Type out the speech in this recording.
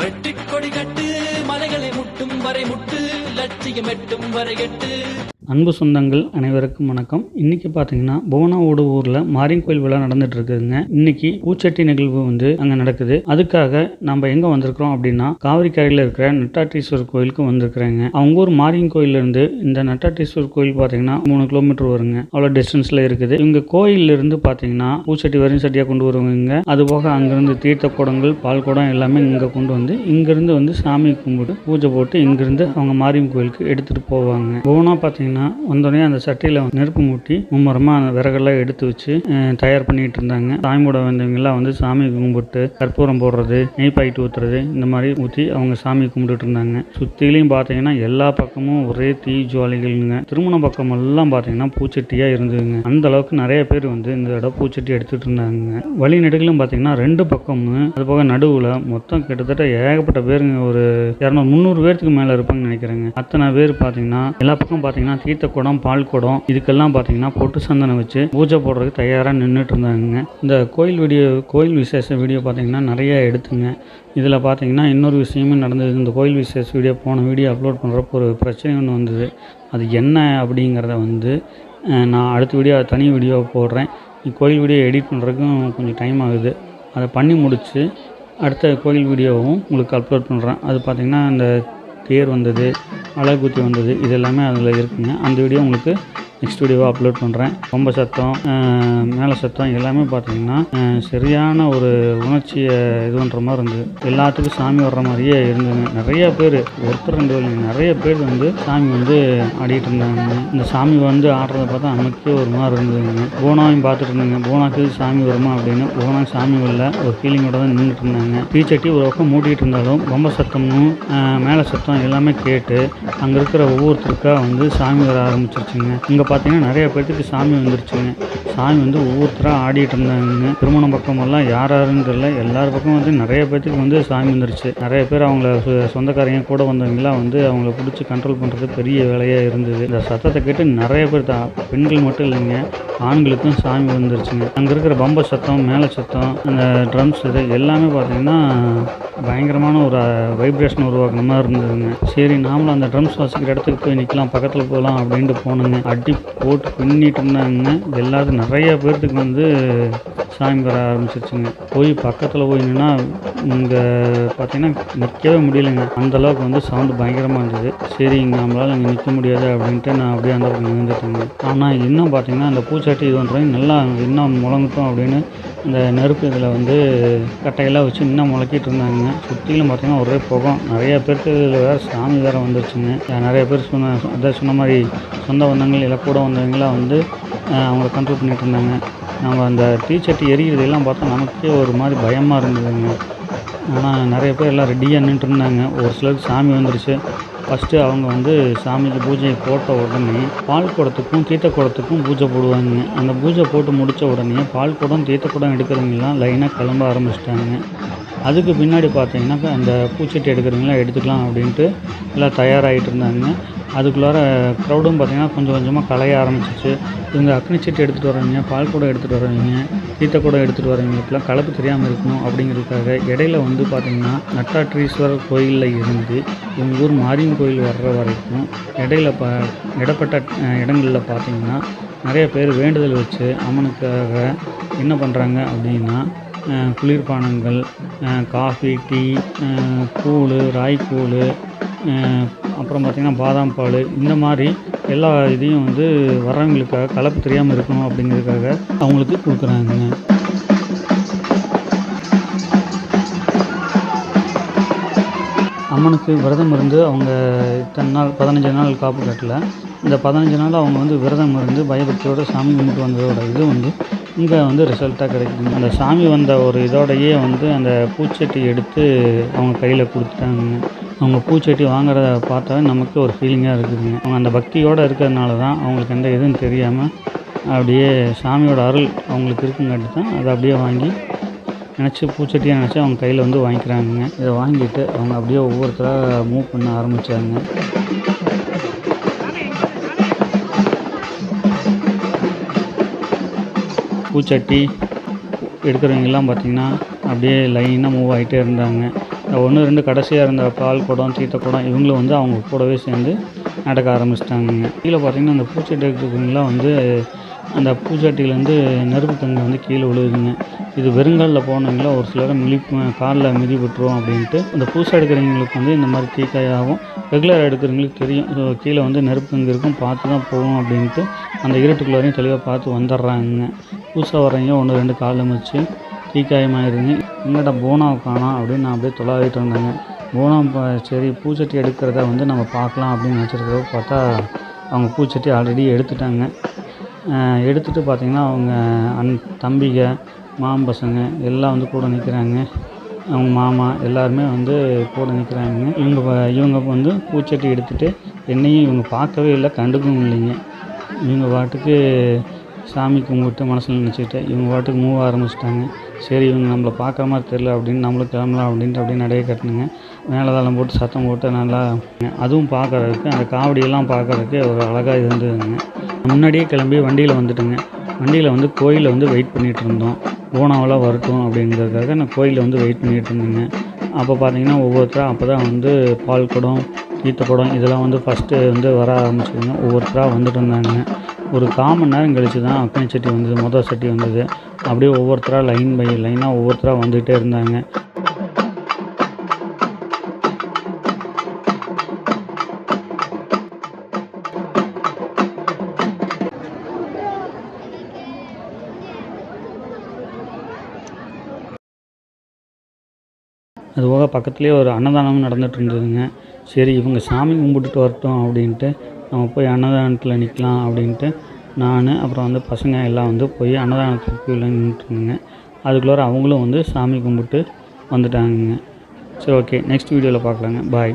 வெற்றிக் கொடி கட்டு மலைகளை முட்டும் வரை முட்டு லட்சியம் எட்டும் வரை எட்டு. அன்பு சொந்தங்கள் அனைவருக்கும் வணக்கம். இன்னைக்கு பார்த்தீங்கன்னா புவனாவோட ஊரில் மாரியன் கோயில் விழா நடந்துட்டு இருக்குதுங்க இன்னைக்கு பூச்சட்டி நிகழ்வு வந்து அங்கே நடக்குது. அதுக்காக நம்ம எங்கே வந்திருக்கிறோம் அப்படின்னா காவிரிக்கரையில் இருக்கிற நட்டாட்டீஸ்வரர் கோயிலுக்கு வந்திருக்கிறேங்க. அவங்க ஊர் மாரியன் கோயிலிருந்து இந்த நட்டாட்டீஸ்வரர் கோயில் பார்த்தீங்கன்னா மூணு கிலோமீட்டர் வருங்க. அவ்வளோ டிஸ்டன்ஸில் இருக்குது. இவங்க கோயிலிருந்து பார்த்தீங்கன்னா பூச்சட்டி வரையும் சட்டியாக கொண்டு வருவாங்க அது போக அங்கேருந்து தீர்த்த குடங்கள் பால் குடம் எல்லாமே இங்கே கொண்டு வந்து இங்கேருந்து வந்து சாமி கும்பிட்டு பூஜை போட்டு இங்கேருந்து அவங்க மாரியம் கோயிலுக்கு எடுத்துகிட்டு போவாங்க. புவனா பார்த்தீங்கன்னா வந்தோடனே அந்த சட்டியில் நெருப்பு மூட்டி மும்மரமாக அந்த விறகெல்லாம் எடுத்து வச்சு தயார் பண்ணிகிட்டு இருந்தாங்க. சாமியோட வந்தவங்கெல்லாம் வந்து சாமி கும்பிட்டு கற்பூரம் போடுறது நெய் பாக்கெட் ஊற்றுறது இந்த மாதிரி ஊற்றி அவங்க சாமி கும்பிட்டுட்டு இருந்தாங்க. சுற்றிலையும் பார்த்தீங்கன்னா எல்லா பக்கமும் ஒரே தீ ஜுவாலிகள்ங்க. திருமண பக்கம் எல்லாம் பார்த்தீங்கன்னா பூச்சட்டியாக இருந்ததுங்க. அந்த அளவுக்கு நிறைய பேர் வந்து இந்த இடம் பூச்சட்டி எடுத்துட்டு இருந்தாங்க. வழி நெடுகளும் பார்த்தீங்கன்னா ரெண்டு பக்கமும் அது போக நடுவில் மொத்தம் கிட்டத்தட்ட ஏகப்பட்ட பேருங்க. ஒரு இரநூறு முந்நூறு பேர்த்துக்கு மேலே இருப்பாங்கன்னு நினைக்கிறேங்க. அத்தனை பேர் பார்த்தீங்கன்னா எல்லா பக்கம் பார்த்தீங்கன்னா தீர்த்த குடம் பால் குடம் இதுக்கெல்லாம் பார்த்தீங்கன்னா பொட்டு சந்தனம் வச்சு பூஜை போடுறதுக்கு தயாராக நின்றுட்டு இருந்தாங்க இந்த கோயில் வீடியோ கோயில் விசேஷ வீடியோ பார்த்தீங்கன்னா நிறைய எடுத்துங்க. இதில் பார்த்தீங்கன்னா இன்னொரு விஷயமும் நடந்தது. இந்த கோயில் விசேஷ வீடியோ போன வீடியோ அப்லோட் பண்ணுறப்போ ஒரு பிரச்சனை ஒன்று வந்தது. அது என்ன அப்படிங்கிறத வந்து நான் அடுத்த வீடியோ தனி வீடியோ போடுறேன். கோயில் வீடியோ எடிட் பண்ணுறதுக்கும் கொஞ்சம் டைம் ஆகுது. அதை பண்ணி முடித்து அடுத்த கோயில் வீடியோவும் உங்களுக்கு அப்லோட் பண்ணுறேன் அது பார்த்திங்கன்னா இந்த தேர் வந்தது. அழகுத்தி வந்தது. இது எல்லாமே அதில் இருக்குங்க. அந்த வீடியோ உங்களுக்கு நெக்ஸ்ட் வீடியோவாக அப்லோட் பண்ணுறேன் ரொம்ப சத்தம் மேலே சத்தம் எல்லாமே பார்த்தீங்கன்னா சரியான ஒரு உணர்ச்சியை இது பண்ணுற மாதிரி இருந்தது. எல்லாத்துக்கும் சாமி வர்ற மாதிரியே இருந்தது. நிறைய பேர் ஒருத்தர் ரெண்டு பேர் நிறைய பேர் வந்து சாமி வந்து ஆடிட்டு இருந்தாங்க. இந்த சாமி வந்து ஆடுறத பார்த்தா நமக்கே ஒரு மாதிரி இருந்ததுங்க. போனாவையும் பார்த்துட்டு இருந்தாங்க. போனாக்கு சாமி வருமா அப்படின்னு போனா சாமி வரல. ஒரு ஃபீலிங்கோட தான் நின்றுட்டு இருந்தாங்க. தீச்சட்டி ஒரு பக்கம் மூட்டிகிட்டு இருந்தாலும் ரொம்ப சத்தமும் மேலே சத்தம் எல்லாமே கேட்டு அங்கே இருக்கிற ஒவ்வொருத்தருக்கா வந்து சாமி வர ஆரம்பிச்சிருச்சுங்க. இங்கே பார்த்தீங்கன்னா நிறைய பேர்த்துக்கு சாமி வந்துருச்சுங்க. சாமி வந்து ஒவ்வொருத்தராக ஆடிட்டு இருந்தாங்க திருமணம் பக்கமெல்லாம் யார் யாருன்னு தெரியல. எல்லார் பக்கம் வந்து நிறைய பேர்த்துக்கு வந்து சாமி வந்துருச்சு. நிறைய பேர் அவங்கள சொ- சொந்தக்காரங்க கூட வந்தவங்களாம் வந்து அவங்கள பிடிச்சி கண்ட்ரோல் பண்ணுறது பெரிய வேலையாக இருந்தது. இந்த சத்தத்தை கேட்டு நிறைய பேர் தான் பெண்கள் மட்டும் இல்லைங்க. ஆண்களுக்கும் சாமி வந்துருச்சுங்க. அங்கே இருக்கிற பம்ப சத்தம் மேலே சத்தம் அந்த ட்ரம்ஸ் இது எல்லாமே பார்த்தீங்கன்னா பயங்கரமான ஒரு வைப்ரேஷன் உருவாக்குன மாதிரி இருந்ததுங்க. சரி நாமளும் அந்த ட்ரம்ஸ் வாசிக்கிற இடத்துக்கு போய் நிற்கலாம் பக்கத்தில் போகலாம் அப்படின்ட்டு போனோங்க. அடி போட்டு பின்னிட்டு இருந்தாங்க. எல்லாரும் நிறைய பேர்த்துக்கு வந்து சாமி வர ஆரம்பிச்சிருச்சுங்க. போய் பக்கத்தில் போய் நின்னா இங்கே பார்த்தீங்கன்னா நிற்கவே முடியலைங்க. அந்த அளவுக்கு வந்து சவுண்டு பயங்கரமாக இருந்தது. சரி இங்கே நம்மளால் இங்கே நிற்க முடியாது அப்படின்ட்டு நான் அப்படியே அந்த பக்கம் நின்றுட்டேங்க ஆனால் இன்னும் பார்த்தீங்கன்னா அந்த பூச்சாட்டி இது பண்ணுறாங்க நல்லா இன்னும் முழங்கட்டும் அப்படின்னு இந்த நெருப்பு இதில் வந்து கட்டையெல்லாம் வச்சு இன்னும் முளைக்கிட்டு இருந்தாங்க. சுற்றிலும் பார்த்தீங்கன்னா ஒரே புகம். நிறைய பேருக்கு இதில் வேறு சாமி வேறு வந்துருச்சுங்க. நிறைய பேர் சொன்ன அதான் சொன்ன மாதிரி சொந்த வந்தவங்க எல்லாம் கூட வந்தவங்களாம் வந்து அவங்கள கண்ட்ரோல் பண்ணிகிட்டு இருந்தாங்க. நம்ம அந்த டீஷர்ட் எரியுறது எல்லாம் பார்த்தா நமக்கே ஒரு மாதிரி பயமாக இருந்ததுங்க. ஆனால் நிறைய பேர் எல்லாம் ரெடியாக நின்றுருந்தாங்க. ஒரு சிலருக்கு சாமி வந்துருச்சு. ஃபஸ்ட்டு அவங்க வந்து சாமிக்கு பூஜை போட்ட உடனே பால் குடத்துக்கும் தீர்த்த குடத்துக்கும் பூஜை போடுவாங்க. அந்த பூஜை போட்டு முடித்த உடனே பால் குடம் தீர்த்த குடம் எடுக்கிறவங்கலாம் லைனாக கிளம்ப ஆரம்பிச்சிட்டாங்க. அதுக்கு பின்னாடி பார்த்தீங்கன்னா அந்த பூச்சட்டி எடுக்கிறவங்களாம் எடுத்துக்கலாம் அப்படின்ட்டு எல்லாம் தயாராகிட்டு இருந்தாங்க. அதுக்குள்ளார க்ரௌடும் பார்த்தீங்கன்னா கொஞ்சம் கொஞ்சமாக கலைய ஆரம்பிச்சிச்சு இவங்க அக்னி சட்டி எடுத்துகிட்டு வரவங்க பால் கூட எடுத்துகிட்டு வரவங்க சீத்தை கூட எடுத்துகிட்டு வரவங்களுக்குலாம் கலப்பு தெரியாமல் இருக்கணும் அப்படிங்கிறதுக்காக இடையில வந்து பார்த்திங்கன்னா நட்டாற்றீஸ்வரர் கோயிலில் இருந்து எங்கள் ஊர் மாரியம்மன் கோயில் வர்ற வரைக்கும் இடையில ப இடப்பட்ட இடங்களில் பார்த்தீங்கன்னா நிறைய பேர் வேண்டுதல் வச்சு அம்மனுக்காக என்ன பண்ணுறாங்க அப்படின்னா குளிர்பானங்கள் காஃபி டீ கூழ் ராய்க்கூழ் அப்புறம் பார்த்திங்கன்னா பாதாம் பால் இந்த மாதிரி எல்லா இதையும் வந்து வர்றவங்களுக்காக கலப்பு தெரியாமல் இருக்கணும் அப்படிங்கிறதுக்காக அவங்களுக்கு கொடுக்குறாங்க. அம்மனுக்கு விரதம் இருந்து அவங்க இத்தனை நாள் பதினஞ்சு நாள் காப்பு கட்டல. இந்த பதினஞ்சு நாள் அவங்க வந்து விரதம் இருந்து பயபக்தியோட சாமி கும்பிட்டு வந்ததோட இது வந்து இங்கே வந்து ரிசல்ட்டாக கிடைக்குது அந்த சாமி வந்த ஒரு இதோடையே வந்து அந்த பூச்சட்டி எடுத்து அவங்க கையில் கொடுத்துட்டாங்க. அவங்க பூச்சட்டி வாங்குறத பார்த்தாவே நமக்கு ஒரு ஃபீலிங்காக இருக்குதுங்க. அவங்க அந்த பக்தியோடு இருக்கிறதுனால தான் அவங்களுக்கு எந்த இதுன்னு தெரியாமல் அப்படியே சாமியோட அருள் அவங்களுக்கு இருக்குங்காட்டி தான் அதை அப்படியே வாங்கி நினச்சி பூச்சட்டியாக நினச்சி அவங்க கையில் வந்து வாங்கிக்கிறாங்க இதை வாங்கிட்டு அவங்க அப்படியே ஒவ்வொருத்தராக மூவ் பண்ண ஆரம்பித்தாங்க பூச்சட்டி எடுக்கிறவங்கெல்லாம் பார்த்திங்கன்னா அப்படியே லைனாக மூவ் ஆகிட்டே இருந்தாங்க. ஒன்று ரெண்டு கடைசியாக இருந்த பால் குடம் சீத்த குடம் இவங்களும் வந்து அவங்க கூடவே சேர்ந்து நடக்க ஆரம்பிச்சிட்டாங்க. கீழே பார்த்திங்கன்னா அந்த பூச்சட்டி எடுக்கிறவங்களாம் வந்து அந்த பூச்சட்டியிலேருந்து நெருப்பு தங்க வந்து கீழே விழுகுதுங்க. இது வெறுங்காலில் போனவங்களாம் ஒரு சிலர் மிளி காலில் மிதி அப்படின்ட்டு. இந்த புதுசாக எடுக்கிறவங்களுக்கு வந்து இந்த மாதிரி தீக்காயாகும் ரெகுலர் எடுக்கிறவங்களுக்கு தெரியும். ஸோ கீழே வந்து நெருப்பு இங்கே இருக்கும். பார்த்து தான் போகும் அப்படின்ட்டு அந்த இருட்டுக்குள்ளாரையும் தெளிவாக பார்த்து வந்துடுறாங்க. புதுசாக வர்றவங்க ஒன்று ரெண்டு காலில் வச்சு தீக்காயமாயிருங்க. எங்கிட்ட போனாவை காணாம் அப்படின்னு நான் அப்படியே தொலாவிட்டு இருந்தேங்க. போனா சரி பூச்சட்டி எடுக்கிறத வந்து நம்ம பார்க்கலாம் அப்படின்னு நினச்சிருக்கிறப்ப பார்த்தா அவங்க பூச்சட்டி ஆல்ரெடி எடுத்துட்டாங்க. எடுத்துகிட்டு பார்த்தீங்கன்னா அவங்க அன் தம்பிக மாமன் பசங்க எல்லாம் வந்து கூட நிற்கிறாங்க அவங்க மாமா எல்லாருமே வந்து கூட நிற்கிறாங்க இவங்க இவங்க வந்து பூச்சட்டி எடுத்துகிட்டு என்னையும் இவங்க பார்க்கவே இல்லை கண்டுக்கவும் இல்லைங்க. இவங்க பாட்டுக்கு சாமி கும்பிட்டு மனசில் நினச்சிக்கிட்டு இவங்க பாட்டுக்கு மூவ் ஆரம்பிச்சிட்டாங்க. சரி இவங்க நம்மளை பார்க்குற மாதிரி தெரில அப்படின்னு நம்மளும் கிளம்பலாம் அப்படின்ட்டு அப்படியே நடைய கட்டினுங்க. மேலதாளம் போட்டு சத்தம் போட்டு நல்லா அதுவும் பார்க்கறதுக்கு அந்த காவடியெல்லாம் பார்க்கறதுக்கு ஒரு அழகாக இருந்ததுங்க. முன்னாடியே கிளம்பி வண்டியில் வந்துட்டுங்க. வண்டியில் வந்து கோயிலில் வந்து வெயிட் பண்ணிகிட்டு இருந்தோம். ஓனாவெல்லாம் வரட்டும் அப்படிங்கிறதுக்காக நான் கோயிலில் வந்து வெயிட் பண்ணிகிட்டு இருந்தேங்க. அப்போ பார்த்தீங்கன்னா ஒவ்வொருத்தராக அப்போ தான் வந்து பால் குடம் ஈத்த குடம் இதெல்லாம் வந்து ஃபஸ்ட்டு வந்து வர ஆரம்பிச்சிதுங்க. ஒவ்வொருத்தராக வந்துட்டு இருந்தாங்க. ஒரு கால் நேரம் கழிச்சு தான் அக்கனி சட்டி வந்தது மொதல் சட்டி வந்தது. அப்படியே ஒவ்வொருத்தராக லைன் பை லைனாக ஒவ்வொருத்தராக வந்துகிட்டே இருந்தாங்க. அதுபோக பக்கத்துலேயே ஒரு அன்னதானமும் நடந்துகிட்டு இருந்ததுங்க சரி இவங்க சாமி கும்பிட்டுட்டு வரட்டும் அப்படின்ட்டு நம்ம போய் அன்னதானத்தில் நிற்கலாம் அப்படின்ட்டு நான் அப்புறம் வந்து பசங்க எல்லாம் வந்து போய் அன்னதானத்துக்கு கீழே நின்றுட்டுருந்தேங்க அதுக்குள்ளார அவங்களும் வந்து சாமி கும்பிட்டு வந்துட்டாங்கங்க. சரி ஓகே. நெக்ஸ்ட் வீடியோவில் பார்க்கலாங்க. பாய்.